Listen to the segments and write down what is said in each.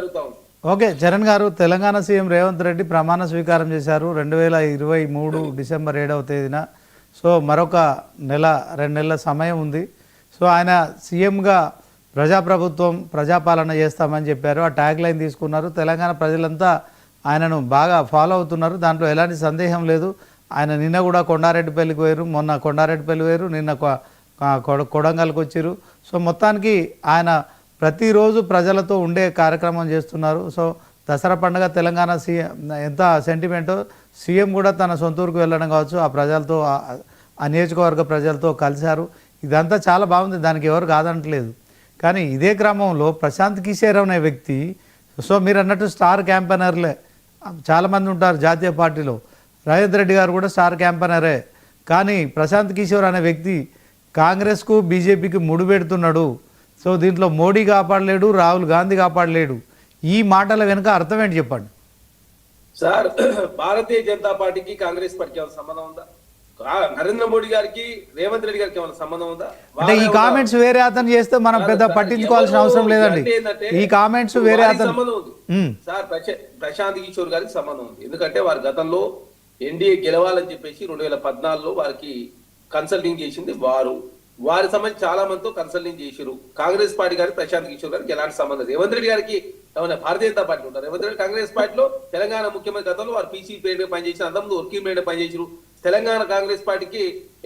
జరుగుతా ఉంది ఓకే చరణ్ గారు తెలంగాణ సీఎం రేవంత్ రెడ్డి ప్రమాణ స్వీకారం చేశారు రెండు వేల ఇరవై మూడు డిసెంబర్ ఏడవ తేదీన. సో మరొక నెల రెండు నెలల సమయం ఉంది. సో ఆయన సీఎంగా ప్రజాప్రభుత్వం ప్రజాపాలన చేస్తామని చెప్పారు. ఆ ట్యాగ్ లైన్ తీసుకున్నారు. తెలంగాణ ప్రజలంతా ఆయనను బాగా ఫాలో అవుతున్నారు. దాంట్లో ఎలాంటి సందేహం లేదు. ఆయన నిన్న కూడా కొండారెడ్డిపల్లికి పోయారు మొన్న కొండారెడ్డిపల్లి పోయారు నిన్న కొడంగల్కి వచ్చారు సో మొత్తానికి ఆయన ప్రతిరోజు ప్రజలతో ఉండే కార్యక్రమం చేస్తున్నారు. సో దసరా పండుగ తెలంగాణ సీఎం ఎంత సెంటిమెంటో సీఎం కూడా తన సొంత ఊరుకు వెళ్ళడం కావచ్చు. ఆ ప్రజలతో ఆ- నియోజకవర్గ ప్రజలతో కలిశారు. ఇదంతా చాలా బాగుంది. దానికి ఎవరు కాదనట్లేదు కానీ ఇదే క్రమంలో ప్రశాంత్ కిషోర్ అనే వ్యక్తి సో మీరు అన్నట్టు స్టార్ క్యాంపెనర్లే చాలామంది ఉంటారు జాతీయ పార్టీలో. రవీంద్ర రెడ్డి గారు కూడా స్టార్ క్యాంపెనరే కానీ ప్రశాంత్ కిషోర్ అనే వ్యక్తి కాంగ్రెస్కు బీజేపీకి ముడిపెడుతున్నాడు. సో దీంట్లో మోడీ కాపాడలేడు రాహుల్ గాంధీ కాపాడలేడు. ఈ మాటల వెనుక అర్థం ఏంటి చెప్పండి? సార్ భారతీయ జనతా పార్టీకి కాంగ్రెస్ పార్టీకి ఏమైనా సంబంధం ఉందా? నరేంద్ర మోడీ గారికి రేవంత్ రెడ్డి గారికి ఏమైనా సంబంధం ఉందా? అంటే ఈ కామెంట్స్ వేరే అతను చేస్తే మనం పెద్ద పట్టించుకోవాల్సిన అవసరం లేదండి. ఈ కామెంట్స్ వేరే అతను సంబంధం ఉంది. ఉమ్, సార్ ప్రశా- ప్రశాంత్ కిషోర్ గారికి సంబంధం ఉంది. ఎందుకంటే వారి గతంలో ఎన్డీఏ గెలవాలని చెప్పేసి రెండు వేల పద్నాలుగులో వారికి కన్సల్టింగ్ చేసింది వారు. వారి సంబంధించి చాలా మందితో కన్సల్టింగ్ చేశారు కాంగ్రెస్ పార్టీ గారికి ప్రశాంత్ కిషోర్ గారికి ఎలాంటి సంబంధం రేవంత్ రెడ్డి గారికి ఏమైనా భారతీయ జనతా పార్టీ ఉంటారు రేవంత్ రెడ్డి కాంగ్రెస్ పార్టీలో తెలంగాణ ముఖ్యమంత్రి గతంలో వారు పీసీ పేరు పనిచేసిన అంతకుముందు వర్కింగ్ పేరు పనిచేసారు తెలంగాణ కాంగ్రెస్ పార్టీకి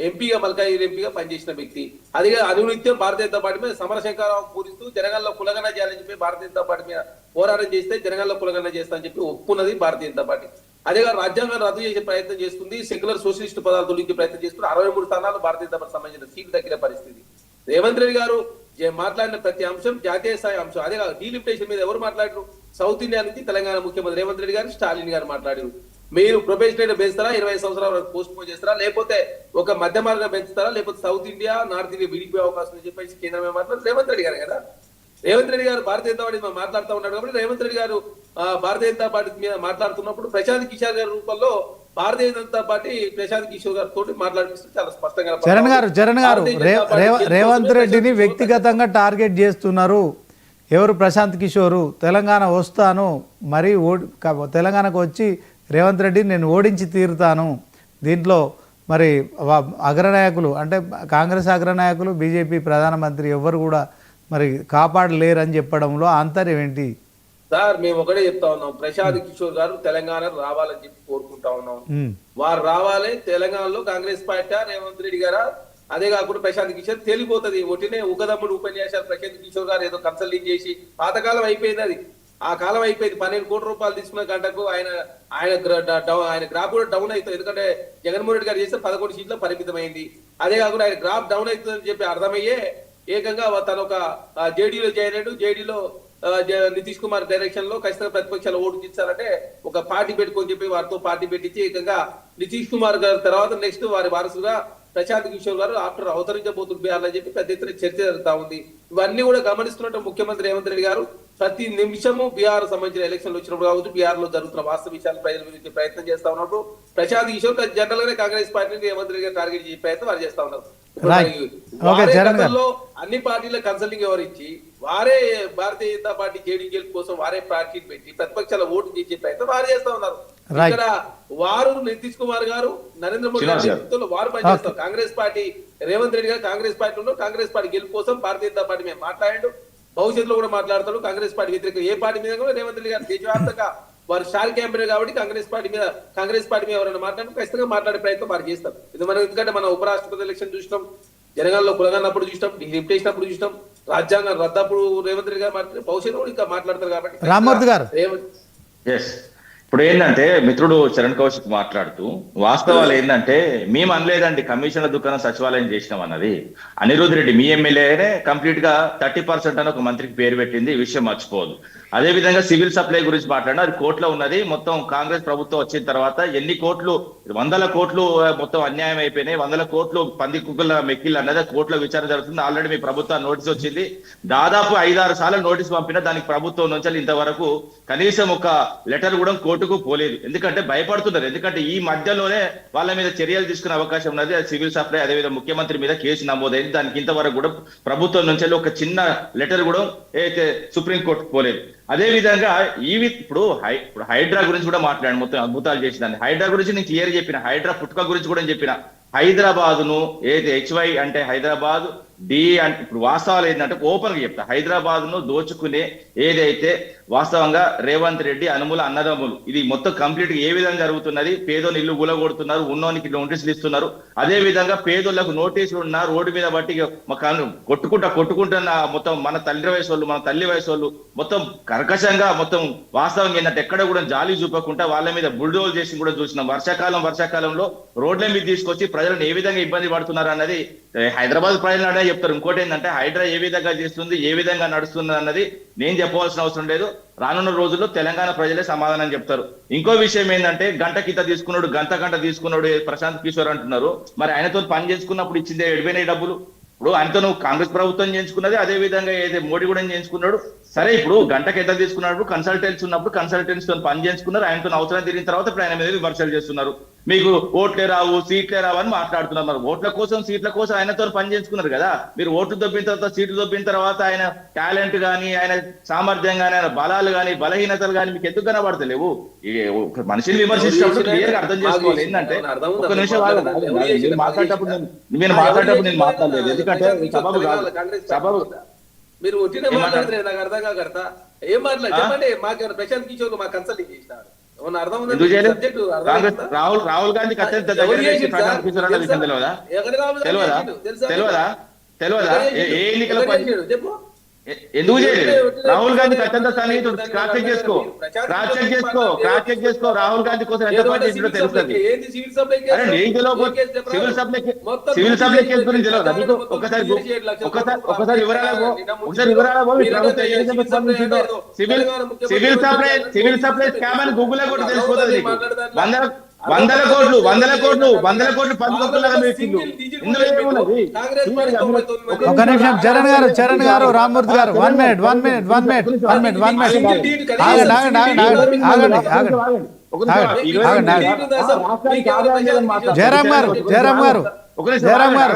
ఎంపీగా మల్కాయి ఎంపీగా పనిచేసిన వ్యక్తి. అదే అనునిత్యం భారతీయ జనతా పార్టీ మీద సమరశంకరరావు పూరిస్తూ జనగణలో కులగన చేయాలని చెప్పి భారతీయ జనతా పార్టీ మీద పోరాటం చేస్తే జనగణలో కులగన చేస్తా అని చెప్పి ఒప్పుకున్నది భారతీయ జనతా పార్టీ. అదేగా రాజ్యాంగాన్ని రద్దు చేసే ప్రయత్నం చేస్తుంది. సెక్యులర్ సోషలిస్ట్ పదాలు తొలగించే ప్రయత్నం చేస్తుంది. అరవై మూడు స్థానాలు భారతీయ జనతా సంబంధించిన సీట్ తగ్గిన పరిస్థితి. రేవంత్ రెడ్డి గారు మాట్లాడిన ప్రతి అంశం జాతీయ స్థాయి అంశం. అదే కాదు డీలిమిటేషన్ మీద ఎవరు మాట్లాడారు? సౌత్ ఇండియా నుంచి తెలంగాణ ముఖ్యమంత్రి రేవంత్ రెడ్డి గారు స్టాలిన్ గారు మాట్లాడారు. మీరు ప్రొఫెషనల్ పెంచుతారా? ఇరవై సంవత్సరాల వరకు పోస్ట్ పోన్ చేస్తారా? లేకపోతే ఒక మధ్య మార్గం పెంచుతారా? లేకపోతే సౌత్ ఇండియా నార్త్ ఇండియా విడిపోయే అవకాశం ఉందని చెప్పేసి కేంద్రమే మాట్లాడారు? రేవంత్ రెడ్డి గారు కదా. రేవంత్ రెడ్డి గారు భారతీయ జనతా పార్టీ మాట్లాడుతూ ఉన్నాడు కాబట్టి రేవంత్ రెడ్డి గారు భారతీయ జనతా పార్టీ మీద మాట్లాడుతున్నప్పుడు ప్రశాంత్ కిషోర్ గారి రూపంలో భారతీయ జనతా పార్టీ ప్రశాంత్ కిషోర్ గారి తోటి మాట్లాడిపిస్తే చాలా స్పష్టంగా చరణ్ గారు చరణ్ గారు రేవంత్ రెడ్డిని వ్యక్తిగతంగా టార్గెట్ చేస్తున్నారు. ఎవరు ప్రశాంత్ కిషోరు? తెలంగాణ వస్తాను మరి ఓడి తెలంగాణకు వచ్చి రేవంత్ రెడ్డి నేను ఓడించి తీరుతాను. దీంట్లో మరి అగ్రనాయకులు అంటే కాంగ్రెస్ అగ్రనాయకులు బీజేపీ ప్రధానమంత్రి ఎవరు కూడా మరి కాపాడలేరని చెప్పడంలో ఆంతర్యం ఏంటి? సార్ మేము ఒకటే చెప్తా ఉన్నాం. ప్రశాంత్ కిషోర్ గారు తెలంగాణ రావాలని చెప్పి కోరుకుంటా ఉన్నాం. వారు రావాలి తెలంగాణలో కాంగ్రెస్ పార్టీ రేవంత్ రెడ్డి గారా? అదే కాకుండా ప్రశాంత్ కిషోర్ తేలిపోతుంది. ఒకటినే ఉకదమ్ముడు ఉపన్యాసాలు ప్రశాంత్ కిషోర్ గారు ఏదో కన్సల్టింగ్ చేసి పాతకాలం అయిపోయింది అది. ఆ కాలం అయిపోయింది. పన్నెండు కోట్ల రూపాయలు తీసుకున్న గంటకు ఆయన ఆయన ఆయన గ్రాఫ్ కూడా డౌన్ అవుతుంది. ఎందుకంటే జగన్మోహన్ రెడ్డి గారు చేస్తే పదకొండు సీట్ల పరిమితమైంది. అదే కాకుండా ఆయన గ్రాఫ్ డౌన్ అవుతుందని చెప్పి అర్థమయ్యే ఏకంగా తను ఒక జేడీలో అయ్యాడు. జేడీలో నితీష్ కుమార్ డైరెక్షన్లో ఖచ్చితంగా ప్రతిపక్షాలు ఓటు తీర్చాలంటే ఒక పార్టీ పెట్టుకొని చెప్పి వారితో పార్టీ పెట్టించి ఏకంగా నితీష్ కుమార్ గారి తర్వాత నెక్స్ట్ వారి వారసుగా ప్రశాంత్ కిషోర్ గారు ఆఫ్టర్ అవతరించబోతున్నారు బీహార్ అని చెప్పి పెద్ద ఎత్తున చర్చ జరుగుతా ఉంది. ఇవన్నీ కూడా గమనిస్తున్నట్టు ముఖ్యమంత్రి రేవంత్ రెడ్డి గారు ప్రతి నిమిషము బీహార్ సంబంధించిన ఎలక్షన్లు వచ్చినప్పుడు కావచ్చు బీహార్లో జరుగుతున్న వాస్తవ విషయాలు ప్రజల ప్రయత్నం చేస్తా ఉన్నప్పుడు ప్రశాంత్ కిషోర్ జనరల్ గానే కాంగ్రెస్ పార్టీని రేవంత్ రెడ్డి గారు టార్గెట్ చేసే ప్రయత్నం వారు చేస్తా ఉన్నారు. అన్ని పార్టీల కన్సల్టింగ్ ఎవరిచ్చి వారే భారతీయ జనతా పార్టీ జేడీ గెలుపు కోసం వారే పార్టీని పెట్టి ప్రతిపక్షాల ఓటు చేసే ప్రయత్నం వారు చేస్తా ఉన్నారు. ఇక్కడ వారు నితీష్ కుమార్ గారు నరేంద్ర మోడీ గారి. నేతృత్వంలో వారు పనిచేస్తారు. కాంగ్రెస్ పార్టీ రేవంత్ రెడ్డి గారు కాంగ్రెస్ పార్టీ ఉన్నారు. కాంగ్రెస్ పార్టీ గెలుపు కోసం భారతీయ జనతా పార్టీ మీద మాట్లాడాడు. భవిష్యత్తులో కూడా మాట్లాడతాడు. కాంగ్రెస్ పార్టీ వ్యతిరేక ఏ పార్టీ మీద కూడా రేవంత్ రెడ్డి గారు దేశవ్యాప్తంగా వారు స్టార్ క్యాంపెయిన్ కాబట్టి కాంగ్రెస్ పార్టీ మీద కాంగ్రెస్ పార్టీ మీద ఎవరైనా మాట్లాడి ఖచ్చితంగా మాట్లాడే ప్రయత్నం వారు చేస్తారు. ఇది మనం ఎందుకంటే మన ఉపరాష్ట్రపతి ఎలక్షన్ చూసినాం. జనగాల్లో కులగన్నప్పుడు చూసినాం. డిప్యుటేషన్ చూసినాం. రాజ్యాంగం రద్దప్పుడు రేవంత్ రెడ్డి గారు మాట్లాడి భవిష్యత్తులో కూడా ఇంకా మాట్లాడతారు కాబట్టి రామ్మూర్తి గారు. ఇప్పుడు ఏంటంటే మిత్రుడు చరణ్ కౌశిక్ మాట్లాడుతూ వాస్తవాలు ఏంటంటే మేము అనలేదండి కమిషన్ల దుకాణం సచివాలయం చేసినాం అన్నది. అనిరుద్ రెడ్డి మీ ఎమ్మెల్యేనే కంప్లీట్గా థర్టీ పర్సెంట్ అని ఒక మంత్రికి పేరు పెట్టింది ఈ విషయం మర్చిపోదు అదే విధంగా సివిల్ సప్లై గురించి మాట్లాడినా అది కోర్టులో ఉన్నది. మొత్తం కాంగ్రెస్ ప్రభుత్వం వచ్చిన తర్వాత ఎన్ని కోట్లు వందల కోట్లు మొత్తం అన్యాయం అయిపోయినాయి. వందల కోట్లు పంది కుక్కల మెక్కిల్ అన్నది కోర్టులో విచారణ జరుగుతుంది. ఆల్రెడీ మీ ప్రభుత్వం నోటీస్ వచ్చింది. దాదాపు ఐదారు సార్లు నోటీస్ పంపినా దానికి ప్రభుత్వం నుంచి ఇంతవరకు కనీసం ఒక లెటర్ కూడా కోర్టుకు పోలేదు. ఎందుకంటే భయపడుతున్నారు. ఎందుకంటే ఈ మధ్యలోనే వాళ్ళ మీద చర్యలు తీసుకునే అవకాశం ఉన్నది. అది సివిల్ సప్లై అదేవిధంగా ముఖ్యమంత్రి మీద కేసు నమోదైంది. దానికి ఇంతవరకు కూడా ప్రభుత్వం నుంచి ఒక చిన్న లెటర్ కూడా అయితే సుప్రీంకోర్టుకు పోలేదు. అదే విధంగా ఈ ఇప్పుడు హై ఇప్పుడు హైడ్రా గురించి కూడా మాట్లాడాను మొత్తం అద్భుతాలు చేసిందని హైడ్రా గురించి నేను క్లియర్ చెప్పిన హైడ్రా పుట్టుక గురించి కూడా చెప్పిన. హైదరాబాద్ను ఏది హెచ్వై అంటే హైదరాబాద్ డి అంటే ఇప్పుడు వాస్తవాలు ఏంటంటే ఓపెన్గా చెప్తా. హైదరాబాద్ను దోచుకునే ఏదైతే వాస్తవంగా రేవంత్ రెడ్డి అనుముల అన్నదమ్ములు ఇది మొత్తం కంప్లీట్గా ఏ విధంగా జరుగుతున్నది? పేదోని ఇల్లు గులగొడుతున్నారు ఉన్నోనికి నోటీసులు ఇస్తున్నారు. అదే విధంగా పేదోళ్ళకు నోటీసులు ఉన్న రోడ్డు మీద బట్టి కొట్టుకుంటా కొట్టుకుంటున్న మొత్తం మన తల్లి వయసు వాళ్ళు మన తల్లి వయసు వాళ్ళు మొత్తం కర్కశంగా మొత్తం వాస్తవంగా ఏంటంటే ఎక్కడ కూడా జాలి చూపకుండా వాళ్ళ మీద బుల్డోల్ చేసి కూడా చూసినాం. వర్షాకాలం వర్షాకాలంలో రోడ్ల మీద తీసుకొచ్చి ప్రజలను ఏ విధంగా ఇబ్బంది పడుతున్నారు అన్నది హైదరాబాద్ ప్రజలు చెప్తారు. ఇంకోటి ఏంటంటే హైడ్రా ఏ విధంగా చేస్తుంది ఏ విధంగా నడుస్తుంది అన్నది నేను చెప్పవలసిన అవసరం లేదు. రానున్న రోజుల్లో తెలంగాణ ప్రజలే సమాధానం చెప్తారు. ఇంకో విషయం ఏంటంటే గంట కింద తీసుకున్నాడు గంట గంట తీసుకున్నాడు ప్రశాంత్ కిషోర్ అంటున్నారు. మరి ఆయనతో పని చేసుకున్నప్పుడు ఇచ్చిందే ఎడిపోయినాయి డబ్బులు. ఇప్పుడు ఆయనతో నువ్వు కాంగ్రెస్ ప్రభుత్వం చేయించుకున్నది అదే విధంగా ఏదైతే మోడీ కూడా చేయించుకున్నాడు. సరే ఇప్పుడు గంటకి ఎంత తీసుకున్నప్పుడు కన్సల్టెంట్స్ ఉన్నప్పుడు కన్సల్టెన్స్తో పని చేయించుకున్నారు ఆయనతో అవసరం తిరిగిన తర్వాత ఇప్పుడు ఆయన మీద విమర్శలు చేస్తున్నారు. మీకు ఓట్లే రావు సీట్లే రావు అని మాట్లాడుతున్నారు. మరి ఓట్ల కోసం సీట్ల కోసం ఆయనతో పని చేయించుకున్నారు కదా. మీరు ఓట్లు దొబ్బిన తర్వాత సీట్లు దొబ్బిన తర్వాత ఆయన టాలెంట్ గానీ ఆయన సామర్థ్యం గానీ ఆయన బలాలు గానీ బలహీనతలు గానీ మీకు ఎందుకు కనబడతలేవు? మనిషిని విమర్శించినప్పుడు క్లియర్గా అర్థం చేసుకోవాలి. ఏంటంటే ఒక నిమిషం మాట్లాడేటప్పుడు నేను మాట్లాడేటప్పుడు నేను మాట్లాడలేదు. ఎందుకంటే సబబు కాదు. సబబు మీరు అర్థం కాకర్త ఏం మాట్లాడు ఆ? చెప్పండి. మాకు ప్రశాంత్ కిషోర్ మాకు కన్సల్టింగ్ చేసినారు. రాహుల్ రాహుల్ గాంధీ అత్యంత దగ్గర? తెలియదా తెలియదా? తెలియదా ఏ-? ఎన్నికల ఎందుకు చేయలేదు? రాహుల్ గాంధీ అత్యంత సన్నిహితుడు. క్రాస్ చెక్ చేసుకో. క్రాస్ చెక్ చేసుకో. క్రాస్ చెక్ చేసుకో. రాహుల్ గాంధీ కోసం ఎంత పని సివిల్ తెలుస్తుంది? అరే నీకు తెలియకపోతే? Civil supply civil supply case గురించి తెలియదా మొత్తం ఒకసారి ఒకసారి ఒకసారి ముందు ఒకసారి విధంగా civil civil supply. Civil supply scam అని గూగుల్ కూడా తెలిసిపోతుంది నీకు. వందల కోట్లు వందల కోట్లు వందల కోట్లు పంచుకోకుండా ఒక- నిమిషం చరణ్ గారు Charan garu Rammurthy garu one minute one minute one minute one minute one minute ఆగండి ఆగండి ఆగండి ఆగండి ఆగండి. జయరామ్ గారు జయరామ్ గారు. జయరామ్ గారు.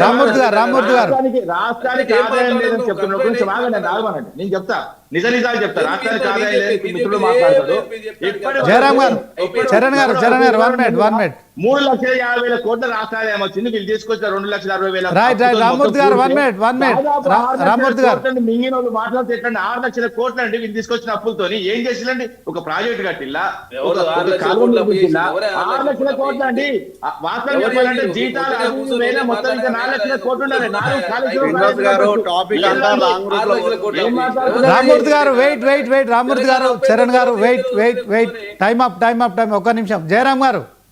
రామ్మూర్తి గారు, రామ్మూర్తి గారు. రాష్ట్రానికి ఆదాయం లేదని ఒక నిమిషం ఆగండి ఆగమనండి నేను చెప్తా. నిజ నిజాలు చెప్తా మీరు రాష్ట్రానికి ఆదాయం మీరు మిత్రులు. ఇప్పటి జయరామ్ గారు చరణ్ గారు చరణ్ గారు వన్ మినిట్ వన్ మినిట్. మూడు లక్షల యాభై వేల కోట్ల రాష్ట్ర ఆదాయం వచ్చింది. వీళ్ళు తీసుకొచ్చిన రెండు లక్షల అరవై వేల రైట్, రైట్. రామ్మూర్తి గారు. దాదాపు రా- ఆరు లక్షల రామ్మూర్తి గారు. కోట్లండి మింగిన వాళ్ళు మాట్లాడితే ఎట్లండి ఆరు లక్షల కోట్ల అండి వీళ్ళు తీసుకొచ్చిన అప్పులతోని. ఏం చేసిందండి ఒక ప్రాజెక్ట్ కట్టిల్లా? ఆరు లక్షల కోట్ల అండి వాస్తవం చెప్పాలంటే? జీతాలు వేల మొత్తం ఇంకా. నాలుగు లక్షల కోట్లు ఉండాలి నాలుగు కాలేజీలు వినోద్ రామ్మూర్తి గారు wait wait wait Rammurthy garu Charan garu wait wait wait time up time up time ఒక్క నిమిషం. జయరామ్ గారు.